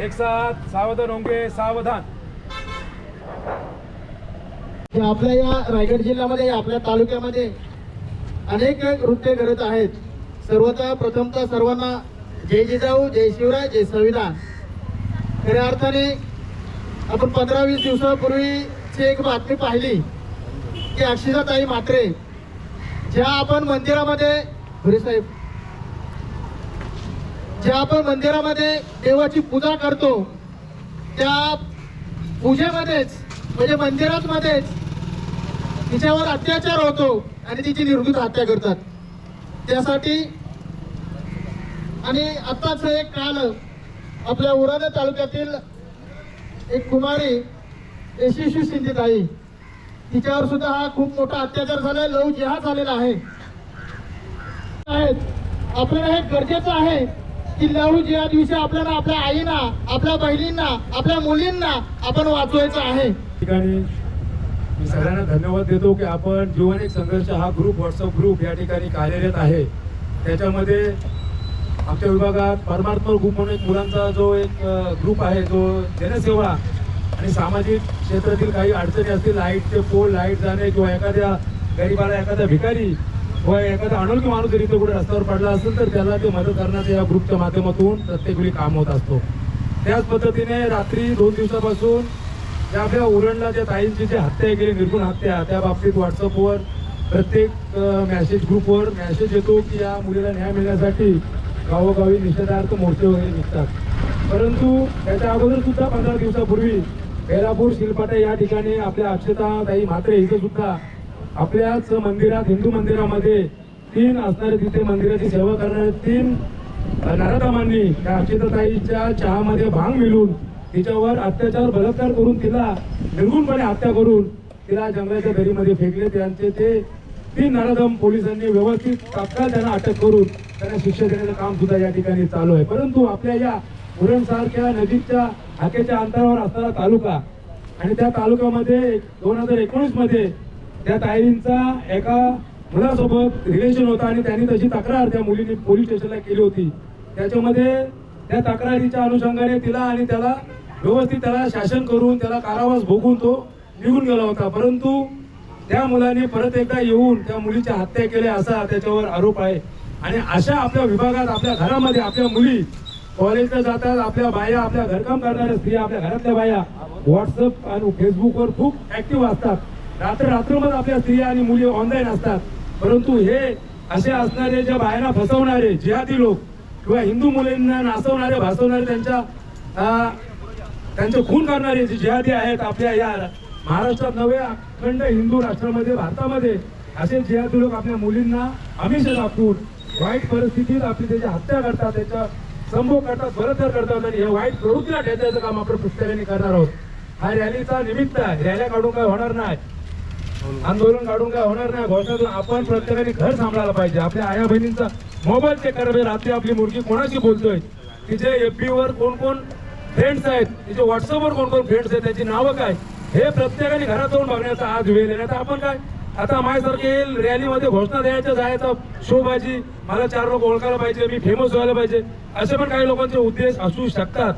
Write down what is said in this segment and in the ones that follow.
एक साथ सावधान होंगे सावधान. आपल्या या रायगड जिल्ह्यामध्ये आपल्या तालुक्यामध्ये अनेक नृत्य करत आहेत. सर्वतः प्रथमतः सर्वांना जय जिजाऊ जय शिवराय जय संविधान. खऱ्या अर्थाने आपण पंधरा वीस दिवसापूर्वीची एक बातमी पाहिली की अक्षिताताई म्हात्रे. ज्या आपण मंदिरामध्ये गुरुसाहेब साहेब ज्या आपण मंदिरामध्ये देवाची पूजा करतो त्या पूजेमध्येच म्हणजे मंदिरातमध्येच तिच्यावर अत्याचार होतो आणि तिची निर्घृत हत्या करतात. त्यासाठी आणि आत्ताच एक काल आपल्या उराणा तालुक्यातील एक कुमारी यशस्वी सिंधीताई तिच्यावर सुद्धा हा खूप मोठा अत्याचार झाला लव जिहा झालेला आहे. आपल्याला हे गरजेचं आहे की ज्या दिवशी आपल्याला आपल्या आईना आपल्या बहिणींना आपल्या मुलींना आपण वाचवायचं आहे. ठिकाणी मी सगळ्यांना धन्यवाद देतो की आपण जीवन एक संघर्ष हा ग्रुप व्हॉट्सअप ग्रुप या ठिकाणी कार्यरत आहे. त्याच्यामध्ये आमच्या विभागात परमात्मा ग्रुप म्हणून एक मुलांचा जो एक ग्रुप आहे जो जनसेवा आणि सामाजिक क्षेत्रातील काही अडचणी असतील लाईटचे पोल लाइट जाणे किंवा एखाद्या गरीबाला एखादा भिकारी किंवा एखादा अनोळखी माणूस जरी तो कुठे रस्त्यावर पडला असेल तर त्याला ते मदत करण्याचं या ग्रुपच्या माध्यमातून प्रत्येक वेळी काम होत असतो. त्याच पद्धतीने रात्री दोन दिवसापासून त्या आपल्या उरणला ज्या ताईंची जी हत्या केली निर्गुण हत्या त्या बाबतीत व्हॉट्सअपवर प्रत्येक मॅसेज ग्रुपवर मॅसेज येतो की या मुलीला न्याय मिळण्यासाठी गावोगावी निषेधार्थ मोर्चे वगैरे निघतात. परंतु त्याच्या अगोदर सुद्धा पंधरा दिवसापूर्वी बेलापूर शिलपाटा या ठिकाणी आपल्या अक्षता ताई म्हात्रे इथं सुद्धा आपल्याच मंदिरात हिंदू मंदिरामध्ये तीन असणारे तिथे मंदिराची सेवा करणारे तीन नारदामांनी त्या अक्षताताईच्या चहामध्ये भांग मिळून तिच्यावर अत्याचार बलात्कार करून तिला निर्गुणपणे हत्या करून तिला जंगलाच्या दरीमध्ये फेकले. त्यांचे ते तीन नराधम पोलिसांनी व्यवस्थित तात्काळ त्यांना अटक करून त्यांना शिक्षा देण्याचं काम सुद्धा या ठिकाणी चालू आहे. परंतु आपल्या या उरणसारख्या नजीकच्या हाकेच्या अंतरावर असणारा तालुका आणि त्या तालुक्यामध्ये दोन हजार एकोणीसमध्ये त्या ताईंचा एका मुलासोबत रिलेशन होता आणि त्यांनी तशी तक्रार त्या मुलीने पोलीस स्टेशनला केली होती. त्याच्यामध्ये त्या तक्रारीच्या अनुषंगाने तिला आणि त्याला व्यवस्थित त्याला शासन करून त्याला कारावास भोगून तो निघून गेला होता. परंतु त्या मुलाने परत एकदा येऊन त्या मुलीच्या हत्या केल्या असा त्याच्यावर आरोप आहे. आणि अशा आपल्या विभागात आपल्या घरामध्ये आपल्या मुली कॉलेजला जातात आपल्या बाया आपल्या घरकाम करणाऱ्या स्त्रिया आपल्या घरातल्या बाया व्हॉट्सअप आणि फेसबुकवर खूप ऍक्टिव्ह असतात. रात्र रात्रभर आपल्या स्त्रिया आणि मुली ऑनलाईन असतात. परंतु हे असे असणारे ज्या बायांना फसवणारे जिहादी लोक किंवा हिंदू मुलींना नाचवणारे भासवणारे त्यांच्या त्यांचे खून करणारे जे जिहादी आहेत आपल्या या महाराष्ट्रात नव्या अखंड हिंदू राष्ट्रामध्ये भारतामध्ये असे जिहादी लोक आपल्या मुलींना हमेशा दाखवून वाईट परिस्थितीत आपली त्याची हत्या करतात त्याच्या संभोग करतात बलात्कार करतात आणि या वाईट प्रवृत्तीला ठेचायचं काम आपण पुस्तकांनी करणार आहोत. हा रॅलीचा निमित्त आहे. रॅल्या काढून काय होणार नाही. आंदोलन काढून काय होणार नाही. घोषणातून आपण प्रत्येकाने घर सांभाळायला पाहिजे. आपल्या आया बहिणींचा मोबाईल चेक करावे. रात्री आपली मुलगी कोणाशी बोलतोय? तिचे एफ वर कोण कोण फ्रेंड्स आहेत? तिचे व्हॉट्सअपवर कोण कोण फ्रेंड्स आहेत? त्याची नावं काय? हे प्रत्येकाने घरात जाऊन बघण्याचा आज वेळ आहे. तर आपण काय? आता माझ्यासारखे रॅलीमध्ये घोषणा द्यायच्या जायचा. शोबाजी मला चार लोक ओळखायला पाहिजे. मी फेमस व्हायला पाहिजे. असे पण काही लोकांचे उद्देश असू शकतात.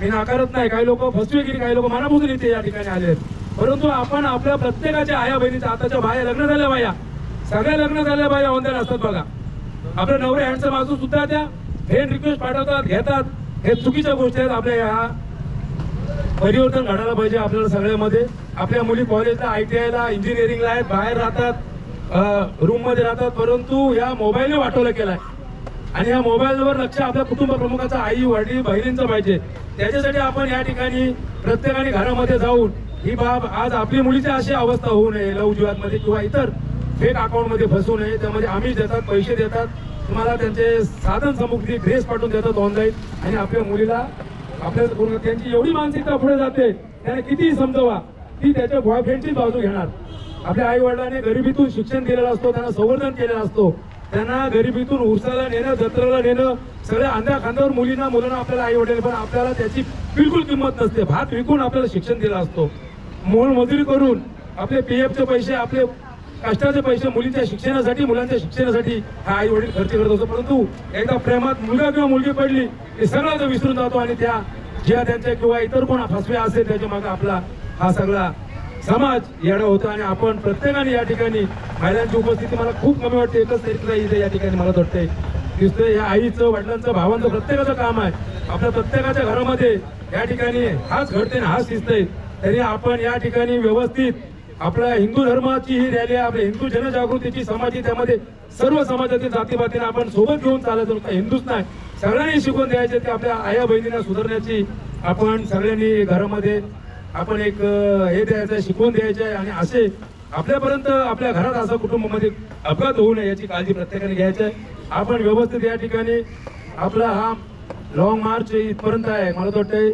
मी नाकारत नाही. काही लोक फसवेगिरी काही लोक मनापासून इथे या ठिकाणी आले आहेत. परंतु आपण आपल्या प्रत्येकाच्या आया बहिणीच्या आताच्या बाया लग्न झाल्या बाया. सगळ्या लग्न झाल्या बाया ऑनलाईन असतात बघा. आपल्या नवरे हँडसम असून सुद्धा त्या फ्रेंड रिक्वेस्ट पाठवतात घेतात. हे चुकीच्या गोष्टी आहेत आपल्या ह्या परिवर्तन घडायला पाहिजे आपल्याला सगळ्यामध्ये. आपल्या मुली कॉलेजला आय टी आयला इंजिनिअरिंगला आहेत बाहेर राहतात रूममध्ये राहतात. परंतु ह्या मोबाईलने वाटवलं केलाय. आणि या मोबाईलवर लक्ष आपल्या कुटुंब प्रमुखाचा आई वडील बहिणींचं पाहिजे. त्याच्यासाठी आपण या ठिकाणी प्रत्येकाने घरामध्ये जाऊन ही बाब आज आपली मुलीची अशी अवस्था होऊ नये लव जीवातमध्ये किंवा इतर फेक अकाउंटमध्ये फसू नये. त्यामध्ये आम्ही देतात पैसे देतात. तुम्हाला त्यांचे साधन सामुग्री ड्रेस पाठवून देतात ऑनलाईन आणि आपल्या मुलीला आपल्या त्यांची एवढी मानसिकता पुढे जाते त्याने कितीही समजवा ती त्याच्या बॉयफ्रेंडची बाजू घेणार. आपल्या आई वडिलांनी गरिबीतून शिक्षण दिलेलं असतो त्यांना संवर्धन केलेलं असतो. त्यांना गरिबीतून उरसाला नेणं जत्राला नेणं सगळ्या अंध्या खांद्यावर मुलींना मुलांना आपल्याला आई वडील पण आपल्याला त्याची बिलकुल किंमत नसते. भात विकून आपल्याला शिक्षण दिलं असतो. मोल मजुरी करून आपले पी एफचे पैसे आपले कष्टाचे पैसे मुलींच्या शिक्षणासाठी मुलांच्या शिक्षणासाठी हा आई वडील खर्च करत असतो परंतु एकदा प्रेमात मुलगा किंवा मुलगी पडली की सगळं तो विसरून जातो आणि त्या ज्या त्यांच्या किंवा इतर कोणा फसव्या असेल त्याच्यामागे आपला हा सगळा समाज येणं होतं. आणि आपण प्रत्येकाने या ठिकाणी महिलांची उपस्थिती मला खूप कमी वाटते. एकच तरी इथे या ठिकाणी मला वाटते दिसतंय या आईचं वडिलांचं भावांचं प्रत्येकाचं काम आहे. आपल्या प्रत्येकाच्या घरामध्ये या ठिकाणी हाच घडते आणि हाच दिसतंय. तरी आपण या ठिकाणी व्यवस्थित आपल्या हिंदू धर्माची ही रॅली आहे आपल्या हिंदू जनजागृतीची समाजी त्यामध्ये सर्व समाजातील जातीपातीने आपण सोबत घेऊन चालायचं नुसतं हिंदूच नाही. सगळ्यांनी शिकवून द्यायचे ते आपल्या आया बहिणींना सुधारण्याची आपण सगळ्यांनी घरामध्ये आपण एक हे द्यायचं आहे शिकवून द्यायचे आहे आणि असे आपल्यापर्यंत आपल्या घरात असं कुटुंबामध्ये अपघात होऊ नये याची काळजी प्रत्येकाने घ्यायची. आहे आपण व्यवस्थित या ठिकाणी आपला हा लॉंग मार्च इथपर्यंत आहे. मला वाटतं वाटतंय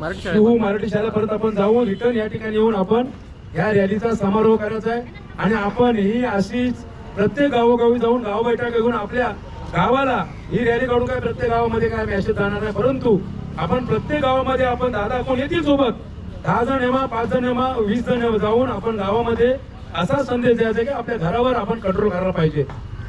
शिवू मराठी शाळेपर्यंत आपण जाऊन रिटर्न या ठिकाणी येऊन आपण या रॅलीचा समारोह करायचा आहे. आणि आपण ही अशीच प्रत्येक गावोगावी जाऊन गाव बैठक घेऊन आपल्या गावाला ही रॅली काढून काय प्रत्येक गावामध्ये काय मॅसेज जाणार नाही. परंतु आपण प्रत्येक गावामध्ये आपण दहा कोण येतील सोबत? दहा जण नेमा पाच जण नेमा वीस जण जाऊन आपण गावामध्ये असा संदेश द्यायचा की आपल्या घरावर आपण कंट्रोल करायला पाहिजे.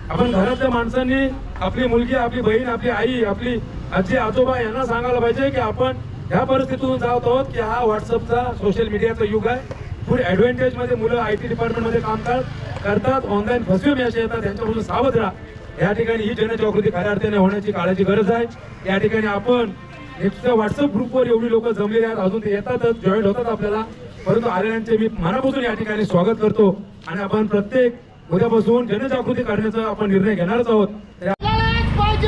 आपण घरातल्या माणसांनी आपली मुलगी आपली बहीण आपली आई आपली आजी आजोबा यांना सांगायला पाहिजे की आपण ह्या परिस्थितीतून जात आहोत की हा व्हॉट्सअपचा सोशल मीडियाचा युग आहे. फुल ॲडव्हान्टेजमध्ये मुलं आय टी डिपार्टमेंटमध्ये काम करतात ऑनलाईन फसवे मॅसेज येतात त्यांच्यापासून सावध राहा. या ठिकाणी ही जनजागृती खऱ्या अर्थाने होण्याची काळाची गरज आहे. या ठिकाणी आपण नेक्स्ट व्हॉट्सअप ग्रुपवर एवढी लोक जमलेली आहेत अजून ते येतातच जॉईन होतात आपल्याला. परंतु आलेल्यांचे मी मनापासून या ठिकाणी स्वागत करतो. आणि आपण प्रत्येक उद्यापासून जनजागृती करण्याचा आपण निर्णय घेणारच आहोत तर या- मिळालाच पाहिजे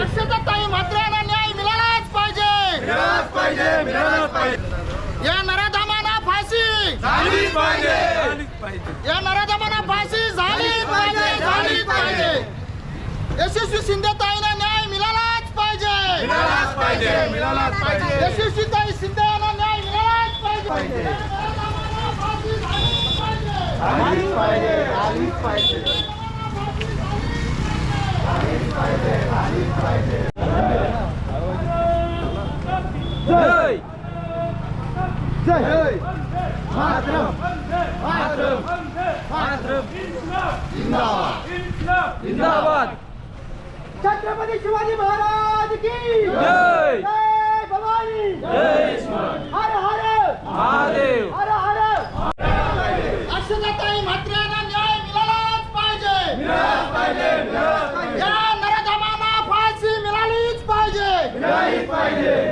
अक्षताताई म्हात्र्यांना न्याय मिळालाच पाहिजे या नराधमांना फाशी. या नराधमांना फाशी झालीच पाहिजे झालीच पाहिजे. यशस्वी शिंदेताईंना न्याय मिळालाच पाहिजे. यशस्वी ताई शिंदे यांना न्याय मिळालाच पाहिजे. या पाहिजे छत्रपती शिवाजी महाराज की जय! जय भवानी! हर हर! महादेव! हर हर! अक्षताताई म्हात्र्यांना न्याय मिळालाच पाहिजे. या नरधमांना फाशी मिळालीच पाहिजे. अक्षताताईला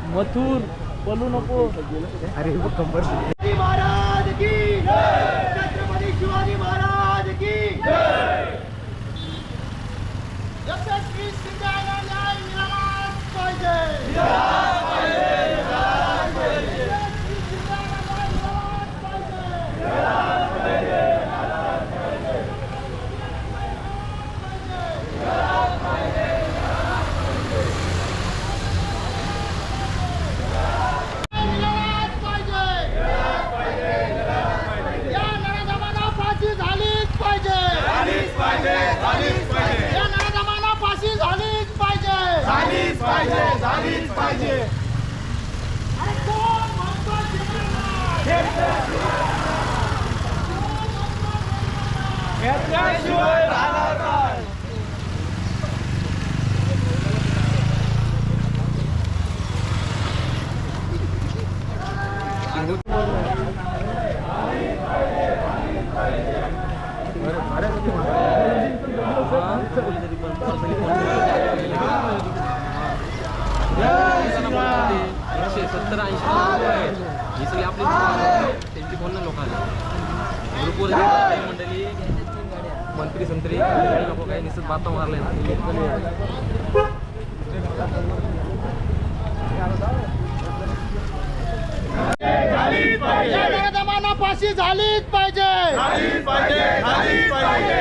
मथुर बोलू नको. अरे महाराज एकशे सत्तर ऐंशी. ही सगळी आपली त्यांची लोक आले भरपूर मंडळी संत्री लोक काही निसत बाता मारले नराधमांना फाशी झालीच पाहिजे.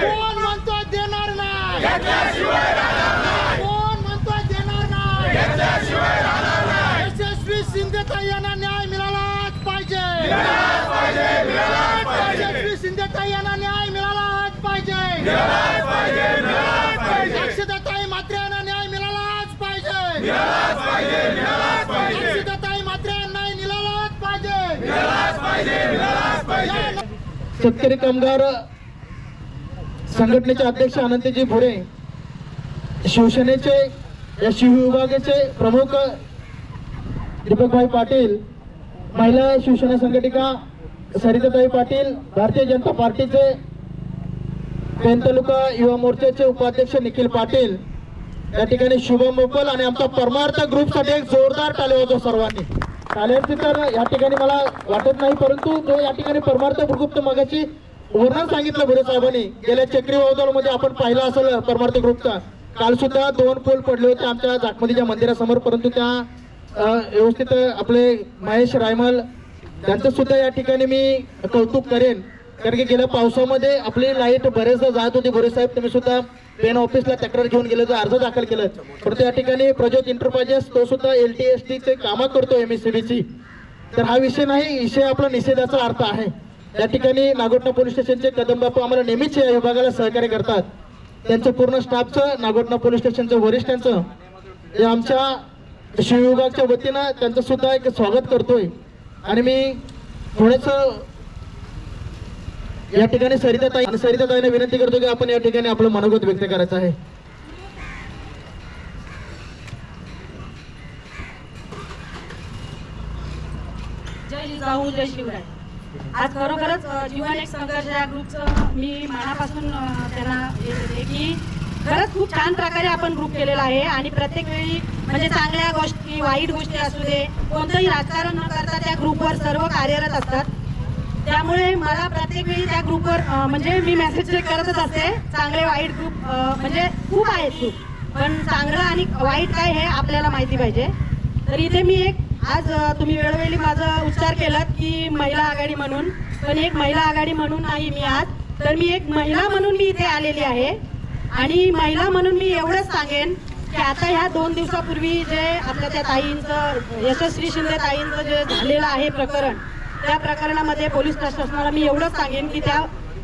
कोण म्हणतोय देणार नाही? कोण म्हणतोय देणार नाही? यशस्वी शिंदेताई यांना न्याय मिळालाच पाहिजे. यशस्वी शिंदेताई यांना न्याय मिळालाच पाहिजे. अक्षताताई मात्रे यांना न्याय मिळालाच पाहिजे अक्षताताई मात्रे यांना मिळालाच पाहिजे शेतकरी कामगार संघटनेचे अध्यक्ष अनंतजी भोरे शिवसेनेचे या शिवविभागाचे प्रमुख दीपकभाई पाटील महिला शिवसेना संघटिका सरिताताई पाटील भारतीय जनता पार्टीचे पेन तालुका युवा मोर्चाचे उपाध्यक्ष निखिल पाटील या ठिकाणी शुभम मोपल आणि आमचा परमार्थ ग्रुपसाठी एक जोरदार टाळे होतो सर्वांनी. टाळ्यांची तर या ठिकाणी मला वाटत नाही परंतु जो या ठिकाणी परमार्थ ग्रुप मगाची वर्णन सांगितलं भुरे साहेबांनी गेल्या चक्रीवादळमध्ये आपण पाहिलं असेल परमार्थ ग्रुपचा. काल सुद्धा दोन पोल पडले होते आमच्या जाखमतीच्या मंदिरासमोर परंतु त्या व्यवस्थित आपले महेश रायमल यांचं सुद्धा या ठिकाणी मी कौतुक करेन. कारण की गेल्या पावसामध्ये आपली लाइट बरेचदा जात होती. गोरे साहेब तुम्ही सुद्धा पेन ऑफिसला तक्रार घेऊन गेले तर अर्ज दाखल केलं. परंतु या ठिकाणी प्रोजेक्ट इंटरप्राइजेस तो सुद्धा एल टी एस टीचे कामं करतो एम एस सी तर हा विषय नाही विषय आपला निषेधाचा अर्थ आहे. या ठिकाणी नागोटना पोलीस स्टेशनचे कदम बापू आम्हाला नेहमीच या विभागाला सहकार्य करतात. त्यांचं पूर्ण स्टाफचं नागोटना पोलीस स्टेशनचं वरिष्ठांचं हे आमच्या शिवविभागच्या वतीनं त्यांचं सुद्धा एक स्वागत करतोय. आणि मी थोडंसं या ठिकाणी सरिताताई आणि सरिताताईने विनंती करतो की आपण या ठिकाणी आपलं मनोगत व्यक्त करायचं आहे. जय जिजाऊ जय शिवराय. आज खरोखरच जीवन एक संघर्ष या ग्रुपचं मी मनापासून त्यांना की खरंच खूप छान प्रकारे आपण ग्रुप केलेला आहे आणि प्रत्येक वेळी म्हणजे चांगल्या गोष्टी वाईट गोष्टी असू दे कोणतंही राजकारण न करता त्या ग्रुपवर सर्व कार्यरत असतात. त्यामुळे मला प्रत्येक वेळी त्या ग्रुपवर म्हणजे मी मेसेज चेक करतच असते. चांगले वाईट ग्रुप म्हणजे खूप आहेत ग्रुप पण चांगलं आणि वाईट काय हे आपल्याला माहिती पाहिजे. तर इथे मी एक आज तुम्ही वेळोवेळी माझा उच्चार केलात की महिला आघाडी म्हणून. पण एक महिला आघाडी म्हणून नाही मी आज. तर मी एक महिला म्हणून मी इथे आलेली आहे. आणि महिला म्हणून मी एवढंच सांगेन की आता ह्या दोन दिवसापूर्वी जे आपल्या त्या ताईंचं यशस्वी शिंदे ताईंचं जे झालेलं आहे प्रकरण त्या प्रकरणामध्ये पोलीस प्रशासनाला मी एवढंच सांगेन की त्या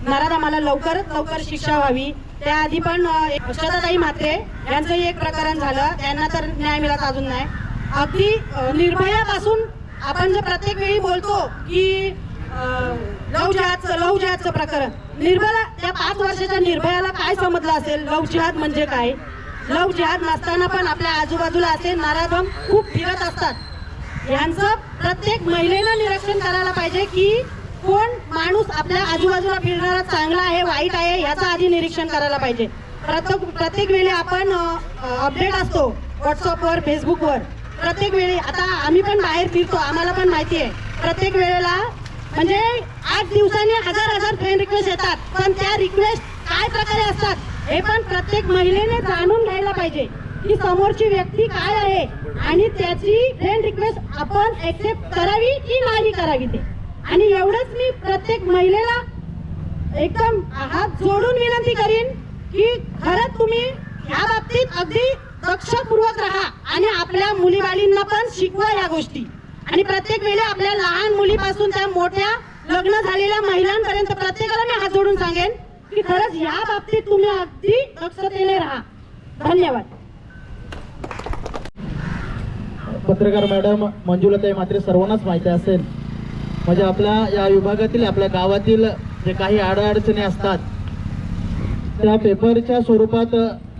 नराधामाला लवकरच लवकर शिक्षा व्हावी. त्याआधी पण एक अक्षताताई म्हात्रे यांचंही एक प्रकरण झालं. त्यांना तर न्याय मिळत अजून नाही. अगदी निर्भयापासून आपण जे प्रत्येक वेळी बोलतो की लव जिहादचं लव जिहादचं प्रकरण. निर्भया त्या पाच वर्षाच्या निर्भयाला काय समजलं असेल? लव जिहाद म्हणजे काय? लव जिहाद नसताना पण आपल्या आजूबाजूला असे नाराधम खूप फिरत असतात. यांचं प्रत्येक महिलेनं निरीक्षण करायला पाहिजे की कोण माणूस आपल्या आजूबाजूला फिरणारा चांगला आहे वाईट आहे याचं आधी निरीक्षण करायला पाहिजे. प्रत्येक प्रत्येक वेळी आपण अपडेट असतो व्हॉट्सअपवर फेसबुकवर प्रत्येक वेळी आता आम्ही पण बाहेर फिरतो आम्हाला पण माहिती आहे. प्रत्येक वेळेला म्हणजे आठ दिवसांनी हजार हजार फ्रेंड रिक्वेस्ट येतात. पण त्या रिक्वेस्ट काय प्रकारे असतात हे पण प्रत्येक महिलेने जाणून घ्यायला पाहिजे. की समोरची व्यक्ती काय आहे आणि त्याची फ्रेंड रिक्वेस्ट आपण एक्सेप्ट करावी की नाही करावी ते. आणि एवढंच मी प्रत्येक महिलेला एकदम हात जोडून विनंती करीन की खरंच तुम्ही ह्या बाबतीत अगदी दक्षपूर्वक राहा आणि आपल्या मुलीबाळींना पण शिकवा या गोष्टी. आणि प्रत्येक वेळी आपल्या लहान मुलीपासून त्या मोठ्या लग्न झालेल्या महिलांपर्यंत प्रत्येकाला मी हात जोडून सांगेन की खरंच ह्या बाबतीत तुम्ही अगदी दक्षतेने राहा. धन्यवाद. पत्रकार मॅडम मंजुलाताई मात्र सर्वांनाच माहिती असेल. म्हणजे आपल्या या विभागातील आपल्या गावातील जे काही अडअडचणी असतात त्या पेपरच्या स्वरूपात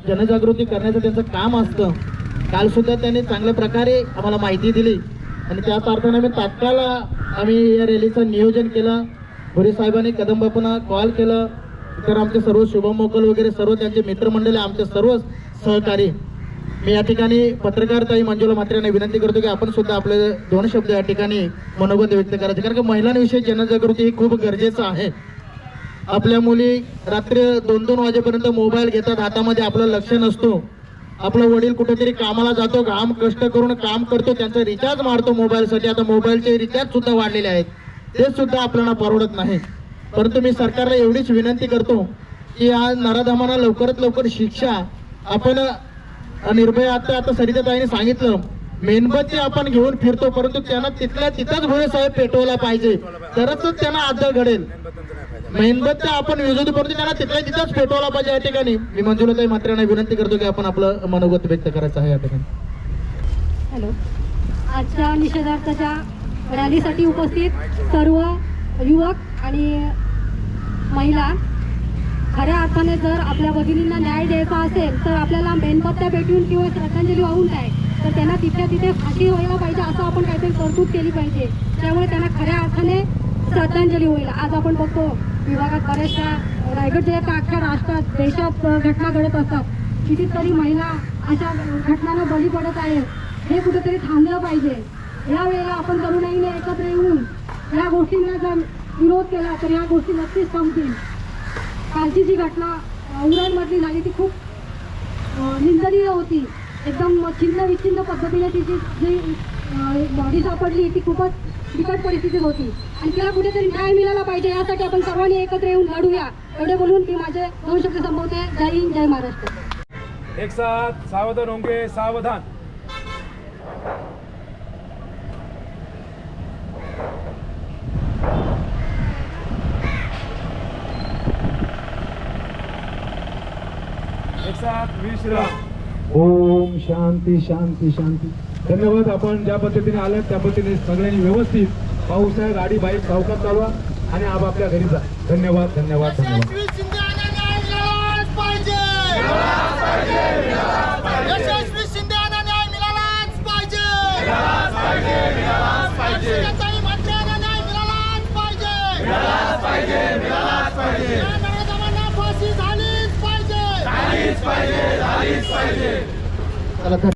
जनजागृती करण्याचं त्यांचं काम असतं. काल सुद्धा त्यांनी चांगल्या प्रकारे आम्हाला माहिती दिली. आणि त्याच अर्थाने आम्ही तात्काळ आम्ही या रॅलीचं नियोजन केलं. भुरे साहेबांनी कदम कॉल केलं. तर आमचे सर्व शुभम मोकल वगैरे सर्व त्यांचे मित्रमंडळी आमचे सर्व सहकारी मी या ठिकाणी पत्रकार ताई मंजुला मात्रे यांना विनंती करतो की आपण सुद्धा आपले दोन शब्द या ठिकाणी मनोगत व्यक्त करायचे. कारण की महिलांविषयी जनजागृती ही खूप गरजेचं आहे. आपल्या मुली रात्री दोन दोन वाजेपर्यंत मोबाईल घेतात हातामध्ये आपलं लक्ष नसतो. आपला वडील कुठेतरी कामाला जातो काम कष्ट करून काम करतो त्यांचा रिचार्ज मारतो मोबाईलसाठी. आता मोबाईलचे रिचार्ज सुद्धा वाढलेले आहेत. ते सुद्धा आपल्याला परवडत नाही. परंतु मी सरकारला एवढीच विनंती करतो की या नराधमांना लवकरात लवकर शिक्षा आपण निर्भय आता आता सरिताताईने सांगितलं मेणबत्ती आपण घेऊन फिरतो परंतु त्यांना तिथल्या तिथंच भोळे साहेब पेटवला पाहिजे. तरच त्यांना आदर घडेल. मेणबत्ती आपण विरोधी परंतु त्यांना तिथल्या तिथंच पेटवला पाहिजे या ठिकाणी. मी मंजुलाताई मात्र्यांना विनंती करतो की आपण आपलं मनोगत व्यक्त करायचं आहे या ठिकाणी. हॅलो. आजच्या निषेधार्थाच्या रॅलीसाठी उपस्थित सर्व युवक आणि महिला खऱ्या अर्थाने जर आपल्या भगिनींना न्याय द्यायचा असेल तर आपल्याला मेणबत्त्या भेटून किंवा श्रद्धांजली वाहून काय तर त्यांना तिथल्या तिथे फाशी व्हायला पाहिजे असं आपण काहीतरी तरतूद केली पाहिजे. त्यामुळे त्यांना खऱ्या अर्थाने श्रद्धांजली होईल. आज आपण बघतो विभागात बऱ्याचशा रायगड जिल्ह्यात अख्ख्या राष्ट्रात देशात घटना घडत असतात. कितीतरी महिला अशा घटनांना बळी पडत आहेत. हे कुठेतरी थांबलं पाहिजे. यावेळेला आपण तरुणाईने एकत्र येऊन या गोष्टींना जर विरोध केला तर या गोष्टी नक्कीच थांबतील. कालची जी घटना उरणमधली झाली ती खूप निंदनीय होती. एकदम छिन्न विच्छिन्न पद्धतीने तिची जी बॉडी सापडली ती खूपच बिकट परिस्थितीत होती. आणि तिला कुठेतरी न्याय मिळाला पाहिजे यासाठी आपण सर्वांनी एकत्र येऊन लढूया. एवढे बोलून मी माझे दोन शब्द संपवते. जय हिंद जय महाराष्ट्र. एक साथ सावधान होंगे सावधान एक साथ विश्राम ओम शांती शांती शांती. धन्यवाद आपण ज्या पद्धतीने आलात त्या पद्धतीने सगळ्यांनी व्यवस्थित पाऊस आहे गाडी बाईक सावकाश चालवा आणि आपापल्या घरी जा. धन्यवाद धन्यवाद धन्यवाद यशस्वी शिंदेना न्याय मिळालाच पाहिजे यशस्वी शिंदेना न्याय मिळालाच पाहिजे सीताताई म्हात्रेंना न्याय मिळालाच पाहिजे या नराधमांना फाशी झालीच पाहिजे